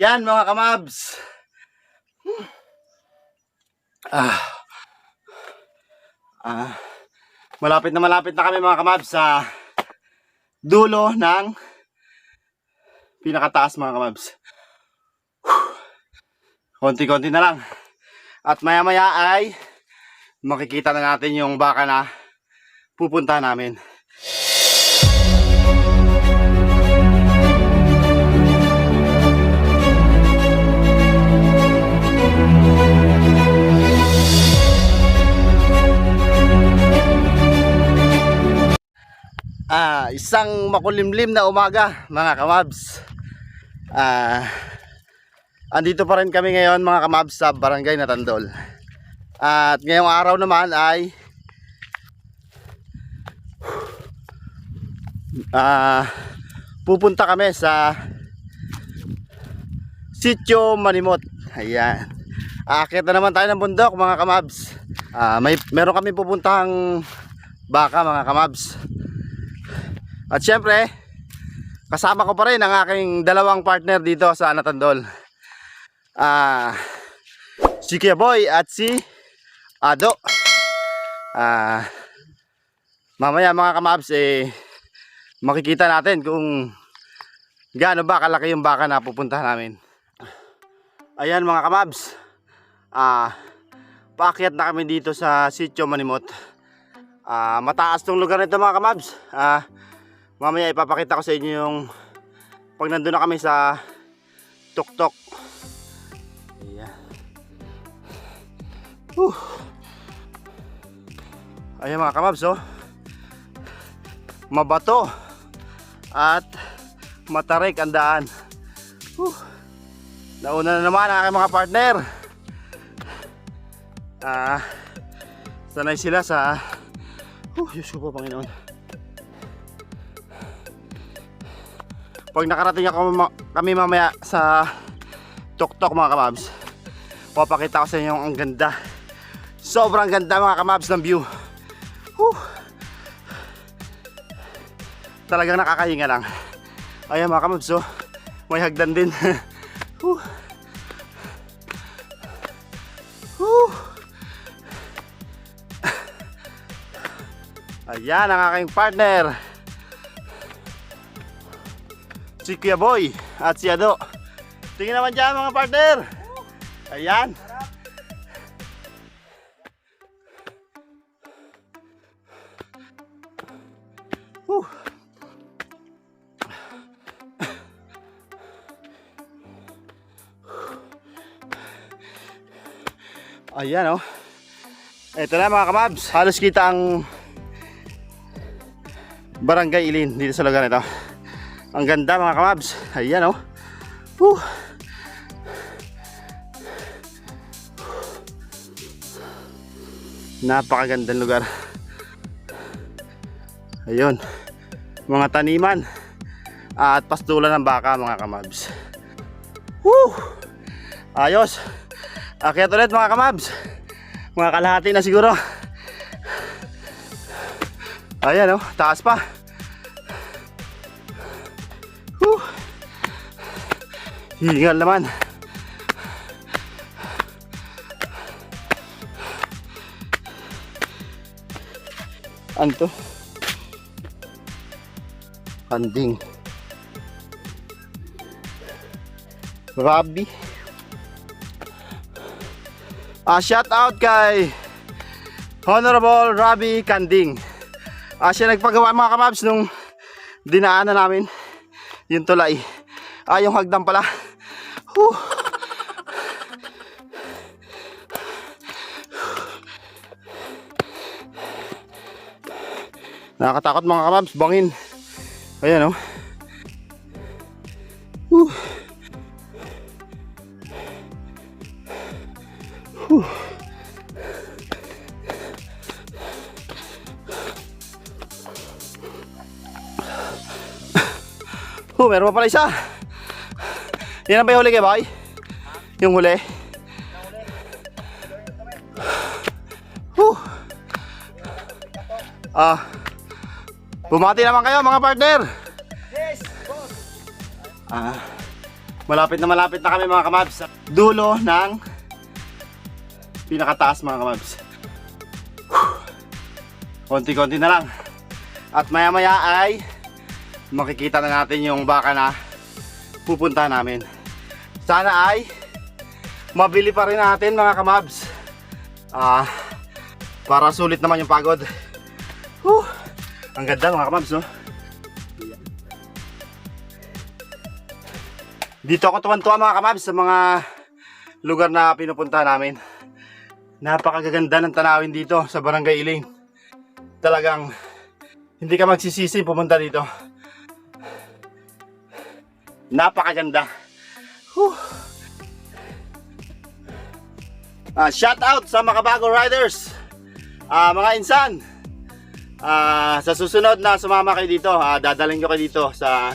Yan mga kamabs. Ah. Ah. Malapit na malapit na kami mga kamabs sa dulo ng pinakataas mga kamabs. Konti-konti na lang. At maya-maya ay makikita na natin yung baka na pupunta namin. Isang makulimlim na umaga, mga kamabs. Ah, andito pa rin kami ngayon, mga kamabs, sa Barangay Natandol. At ngayong araw naman ay ah, pupunta kami sa Sitio Manimot. Ayan. Aakit na naman tayo ng bundok, mga kamabs. Ah, may meron kami pupuntahang baka, mga kamabs. At syempre, kasama ko pa rin ang aking dalawang partner dito sa Anatandol. Ah, si Kuya Boy at si Ado. Ah, mamaya mga kamabs eh makikita natin kung gaano ba kalaki yung baka na pupuntahan namin. Ayan mga kamabs. Ah, paakyat na kami dito sa Sitio Manimot. Ah, mataas tong lugar nito mga kamabs. Ah, Mamaya ipapakita ko sa inyo yung pag nandun na kami sa tuktok. Ayan. Whew. Ayan mga kamabs oh. Mabato at matarik ang daan. Whew. Nauna na naman ang aking mga partner. Ah, sanay sila sa Oh, Diyos ko po, Panginoon. Pag nakarating ako kami mamaya sa tuktok mga kamabs papakita ko sa inyo ang ganda sobrang ganda mga kamabs ng view Whew. talagang nakakahinga lang ayan mga kamabs oh may hagdan din Whew. Whew. ayan ang aking partner si Kuya Boy at si Ado. Tingin naman dyan mga partner. Ayan. Whew. Ayan oh. Ito na mga kamabs. Halos kita ang Barangay Ilin dito sa lugar nito. Ang ganda mga kamabs. Ayan oh. Napakagandang lugar. Ayun. Mga taniman at pastulan ng baka mga kamabs. Woo! Ayos. Akyat ulit mga kamabs. Mga kalahati na siguro. Ayan oh, taas pa. Hingal naman. Ano to? Kanding. Rabi. Ah, shout out kay Honorable Rabi Kanding. Ah, siya nagpagawa mga kamabs nung dinaanan namin yung tulay. Ah, yung hagdan pala. Whew. Nakakatakot mga kamabs, bangin. Ayan oh. Whew. Whew. Oh, meron pa pala isa. Yan ang ba yung huli kay Boy? Yung huli? Whew. Ah. Bumati naman kayo mga partner. Yes, boss. Ah. Malapit na malapit na kami mga kamabs. Dulo ng pinakataas mga kamabs. Konti-konti na lang. At maya maya ay makikita na natin yung baka na pupunta namin. Sana ay mabili pa rin natin mga kamabs. Ah, para sulit naman yung pagod. Whew. Ang ganda mga kamabs, no? Dito ako tuwan-tuwa mga kamabs sa mga lugar na pinupunta namin. Napakaganda ng tanawin dito sa Barangay Iling. Talagang hindi ka magsisisi pumunta dito. Napakaganda. Ah, shout out sa Makabago Riders. Ah, mga insan. Ah, sa susunod na sumama kayo dito, ah, dadalhin ko kayo dito sa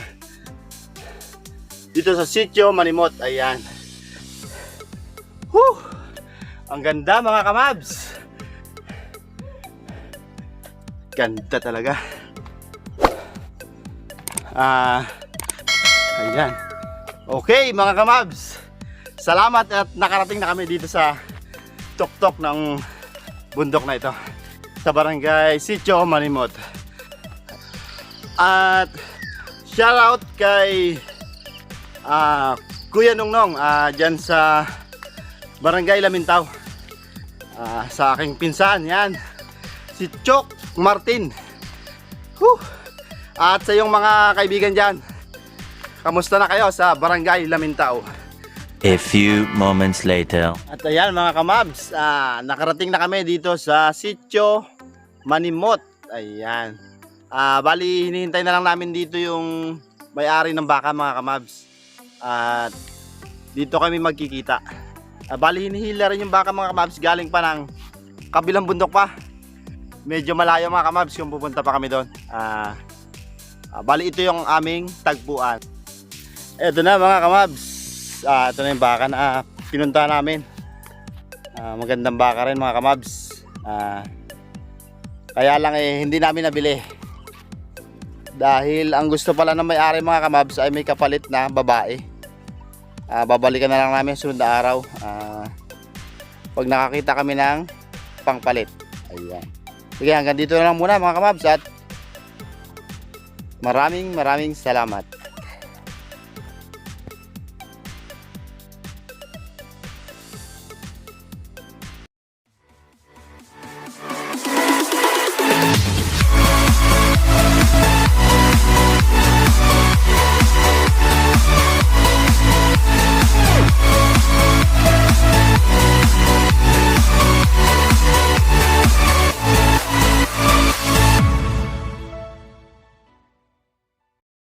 dito sa sitio Manimot. Ayan. Whew. Ang ganda mga kamabs. Ganda talaga. Ah, ayan. Okay mga kamabs. Salamat at nakarating na kami dito sa tuktok ng bundok na ito sa barangay Sitio Manimot. At shout out kay ah, Kuya Nungnong ah, dyan sa barangay Lamintaw. Ah, sa aking pinsan, yan. Si Chok Martin. Whew. At sa iyong mga kaibigan dyan, kamusta na kayo sa barangay Lamintaw? A few moments later. At ayan mga kamabs, ah, nakarating na kami dito sa Sitio Manimot. Ayan. Ah, bali, hinihintay na lang namin dito yung may-ari ng baka mga kamabs. At dito kami magkikita. Ah, bali, hinihila rin yung baka mga kamabs galing pa ng kabilang bundok pa. Medyo malayo mga kamabs kung pupunta pa kami doon. Ah, ah, bali, ito yung aming tagpuan. Eto na mga kamabs. Ah, ito na yung baka na ah, pinunta namin. Ah, magandang baka rin mga kamabs. Ah, kaya lang eh hindi namin nabili. Dahil ang gusto pala ng may-ari mga kamabs ay may kapalit na babae. Ah, babalikan na lang namin sunod na araw. Ah, pag nakakita kami ng pangpalit. Ayan. Sige, hanggang dito na lang muna mga kamabs at maraming maraming salamat.